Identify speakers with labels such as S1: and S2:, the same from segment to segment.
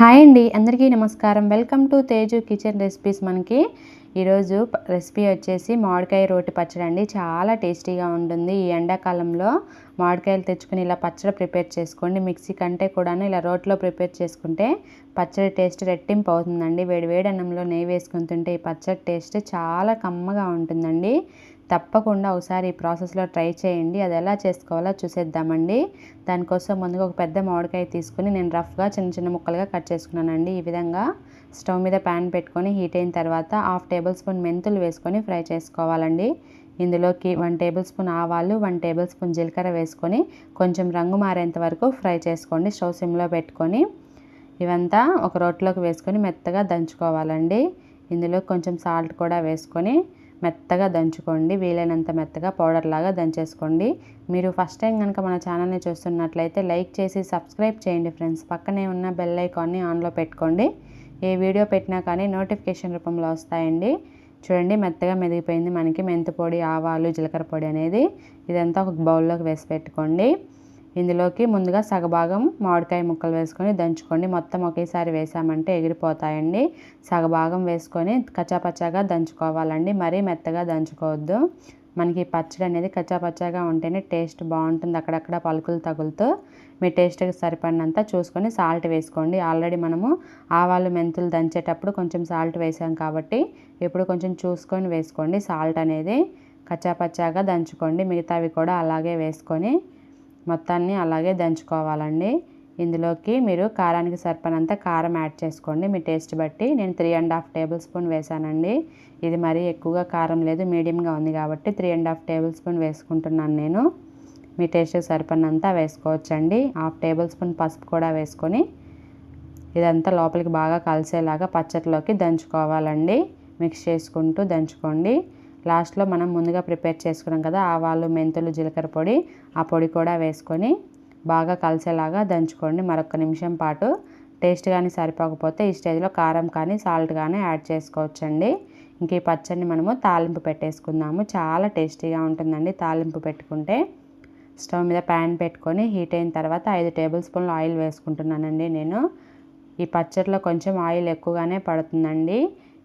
S1: Hi అండి అందరికీ నమస్కారం. Welcome to Teju kitchen recipes మనకి. ఈరోజు రెసిపీ వచ్చేసి మామిడికాయ రోటి పచ్చడి అండి. చాలా టేస్టీగా ఉంటుంది. ఈ ఎండాకాలంలో మామిడికాయలు తెచ్చుకుని ఇలా పచ్చడి ప్రిపేర్ చేసుకోండి. మిక్సీ కంటే కూడాను ఇలా రోట్లో ప్రిపేర్ చేసుకుంటే పచ్చడి టేస్ట్ రెట్టింపు అవుతుందండి. వేడి వేడి అన్నంలో నెయ్యి వేసుకుని తింటే ఈ పచ్చడి టేస్ట్ చాలా కమ్మగా ఉంటుందండి. తప్పకుండా ఒకసారి ఈ ప్రాసెస్లో ట్రై చేయండి. అది ఎలా చేసుకోవాలో చూసేద్దామండి. దానికోసం ముందుగా ఒక పెద్ద మామిడికాయ తీసుకుని నేను రఫ్గా చిన్న చిన్న ముక్కలుగా కట్ చేసుకున్నానండి. ఈ విధంగా స్టవ్ మీద ప్యాన్ పెట్టుకొని హీట్ అయిన తర్వాత హాఫ్ టేబుల్ స్పూన్ మెంతులు వేసుకొని ఫ్రై చేసుకోవాలండి. ఇందులోకి వన్ టేబుల్ స్పూన్ ఆవాలు వన్ టేబుల్ స్పూన్ జీలకర్ర వేసుకొని కొంచెం రంగు మారేంత వరకు ఫ్రై చేసుకోండి. స్టవ్ సిమ్లో పెట్టుకొని ఇవంతా ఒక రోట్లోకి వేసుకొని మెత్తగా దంచుకోవాలండి. ఇందులో కొంచెం సాల్ట్ కూడా వేసుకొని మెత్తగా దంచుకోండి. వీలైనంత మెత్తగా పౌడర్ లాగా దంచేసుకోండి. మీరు ఫస్ట్ టైం కనుక మన ఛానల్ని చూస్తున్నట్లయితే లైక్ చేసి సబ్స్క్రైబ్ చేయండి ఫ్రెండ్స్. పక్కనే ఉన్న బెల్ ఐకాన్ని ఆన్లో పెట్టుకోండి. ఏ వీడియో పెట్టినా కానీ నోటిఫికేషన్ రూపంలో వస్తాయండి. చూడండి మెత్తగా మెదిగిపోయింది మనకి మెంతి పొడి ఆవాలు జీలకర్ర పొడి అనేది. ఇదంతా ఒక బౌల్లోకి వేసి పెట్టుకోండి. ఇందులోకి ముందుగా సగభాగం మామిడికాయ ముక్కలు వేసుకొని దంచుకోండి. మొత్తం ఒకేసారి వేసామంటే ఎగిరిపోతాయండి. సగభాగం వేసుకొని కచ్చాపచ్చాగా దంచుకోవాలండి. మరీ మెత్తగా దంచుకోవద్దు. మనకి పచ్చడి అనేది కచ్చాపచ్చాగా ఉంటేనే టేస్ట్ బాగుంటుంది. అక్కడక్కడ పలుకులు తగులుతూ మీ టేస్ట్కి సరిపడినంత చూసుకొని సాల్ట్ వేసుకోండి. ఆల్రెడీ మనము ఆవాలు మెంతులు దంచేటప్పుడు కొంచెం సాల్ట్ వేసాం కాబట్టి ఇప్పుడు కొంచెం చూసుకొని వేసుకోండి. సాల్ట్ అనేది కచ్చాపచ్చాగా దంచుకోండి. మిగతావి కూడా అలాగే వేసుకొని మొత్తాన్ని అలాగే దంచుకోవాలండి. ఇందులోకి మీరు కారానికి సరిపడినంత కారం యాడ్ చేసుకోండి. మీ టేస్ట్ బట్టి నేను three and half tablespoon వేసానండి ఇది మరీ ఎక్కువగా కారం లేదు మీడియంగా ఉంది కాబట్టి three and half tablespoon వేసుకుంటున్నాను నేను. మీ టేస్ట్కి సరిపడినంత వేసుకోవచ్చండి. హాఫ్ టేబుల్ స్పూన్ పసుపు కూడా వేసుకొని ఇదంతా లోపలికి బాగా కలిసేలాగా పచ్చట్లోకి దంచుకోవాలండి. మిక్స్ చేసుకుంటూ దంచుకోండి. లాస్ట్లో మనం ముందుగా ప్రిపేర్ చేసుకున్నాం కదా ఆవాలు మెంతులు జీలకర్ర పొడి ఆ పొడి కూడా వేసుకొని బాగా కలిసేలాగా దంచుకోండి. మరొక నిమిషం పాటు టేస్ట్ కానీ సరిపోకపోతే ఈ స్టేజ్లో కారం కానీ సాల్ట్ కానీ యాడ్ చేసుకోవచ్చండి. ఇంక ఈ పచ్చడిని మనము తాలింపు పెట్టేసుకుందాము. చాలా టేస్టీగా ఉంటుందండి తాలింపు పెట్టుకుంటే. స్టవ్ మీద ప్యాన్ పెట్టుకొని హీట్ అయిన తర్వాత ఐదు టేబుల్ స్పూన్లు ఆయిల్ వేసుకుంటున్నానండి నేను. ఈ పచ్చడిలో కొంచెం ఆయిల్ ఎక్కువగానే పడుతుందండి.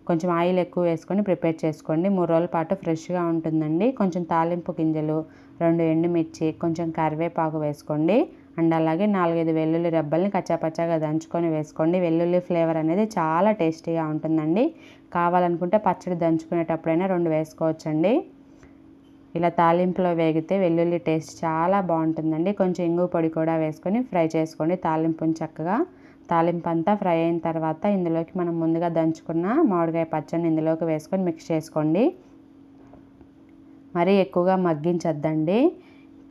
S1: కొంచెం ఆయిల్ ఎక్కువ వేసుకొని ప్రిపేర్ చేసుకోండి. మూడు రోజుల పాటు ఫ్రెష్గా ఉంటుందండి. కొంచెం తాలింపు గింజలు రెండు ఎండుమిర్చి కొంచెం కరివేపాకు వేసుకోండి. అండ్ అలాగే నాలుగైదు వెల్లుల్లి రెబ్బల్ని కచ్చాపచ్చాగా దంచుకొని వేసుకోండి. వెల్లుల్లి ఫ్లేవర్ అనేది చాలా టేస్టీగా ఉంటుందండి. కావాలనుకుంటే పచ్చడి దంచుకునేటప్పుడైనా రెండు వేసుకోవచ్చండి. ఇలా తాలింపులో వేగితే వెల్లుల్లి టేస్ట్ చాలా బాగుంటుందండి. కొంచెం ఇంగు పొడి కూడా వేసుకొని ఫ్రై చేసుకోండి. తాలింపుని చక్కగా తాలింపు అంతా ఫ్రై అయిన తర్వాత ఇందులోకి మనం ముందుగా దంచుకున్న మామిడికాయ పచ్చడిని ఇందులోకి వేసుకొని మిక్స్ చేసుకోండి. మరీ ఎక్కువగా మగ్గించద్దండి.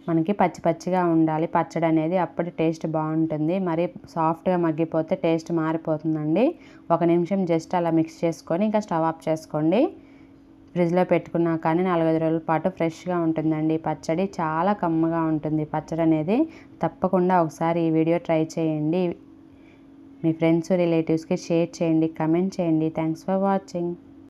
S1: మనకి పచ్చి పచ్చిగా ఉండాలి. పచ్చడి అనేది అప్పుడు టేస్ట్ బాగుంటుంది. మరి సాఫ్ట్గా మగ్గిపోతే టేస్ట్ మారిపోతుందండి. ఒక నిమిషం జస్ట్ అలా మిక్స్ చేసుకొని ఇంకా స్టవ్ ఆఫ్ చేసుకోండి. ఫ్రిడ్జ్లో పెట్టుకున్నా కానీ నాలుగైదు రోజుల పాటు ఫ్రెష్గా ఉంటుందండి పచ్చడి. చాలా కమ్మగా ఉంటుంది పచ్చడి అనేది తప్పకుండా ఒకసారి ఈ వీడియో ట్రై చేయండి. మీ ఫ్రెండ్స్ రిలేటివ్స్కి షేర్ చేయండి కమెంట్ చేయండి. Thanks for watching